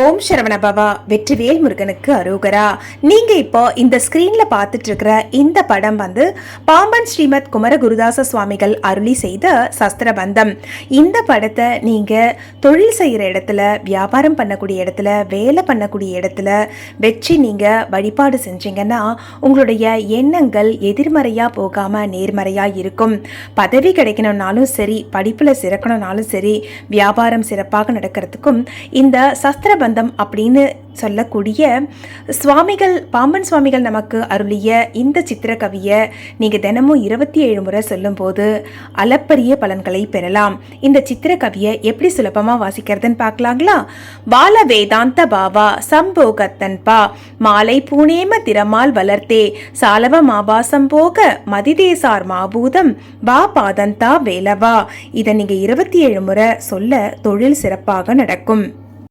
ஓம் சரவண பவா வெற்றிவேல் முருகனுக்கு அரோகரா. நீங்கள் இப்போ இந்த ஸ்க்ரீனில் பார்த்துட்டு இருக்கிற இந்த படம் வந்து பாம்பன் ஸ்ரீமத் குமர குருதாச சுவாமிகள் அருளி செய்த சஸ்திரபந்தம். இந்த படத்தை நீங்கள் தொழில் செய்கிற இடத்துல வியாபாரம் பண்ணக்கூடிய இடத்துல வேலை பண்ணக்கூடிய இடத்துல வச்சு நீங்கள் வழிபாடு செஞ்சீங்கன்னா உங்களுடைய எண்ணங்கள் எதிர்மறையாக போகாமல் நேர்மறையாக இருக்கும். பதவி கிடைக்கணும்னாலும் சரி படிப்பில் சிறக்கணும்னாலும் சரி வியாபாரம் சிறப்பாக நடக்கிறதுக்கும் இந்த சஸ்திரபந்தம் அப்படின்னு சொல்லக்கூடிய சுவாமிகள் பாம்பன் சுவாமிகள் நமக்கு அருளிய இந்த சித்திரக்கவியை நீங்கள் தினமும் இருபத்தி ஏழு முறை சொல்லும்போது அளப்பரிய பலன்களை பெறலாம். இந்த சித்திரக்கவியை எப்படி சுலபமாக வாசிக்கிறதுன்னு பார்க்கலாங்களா? பால வேதாந்த பாவா சம்போகத்தன் பா மாலை பூனேம திறமால் வளர்த்தே சாலவ மாபாசம் போக மதிதேசார் மாபூதம் வா பாதந்தா வேலவா. இதை நீங்கள் இருபத்தி ஏழு முறை சொல்ல தொழில் சிறப்பாக நடக்கும்.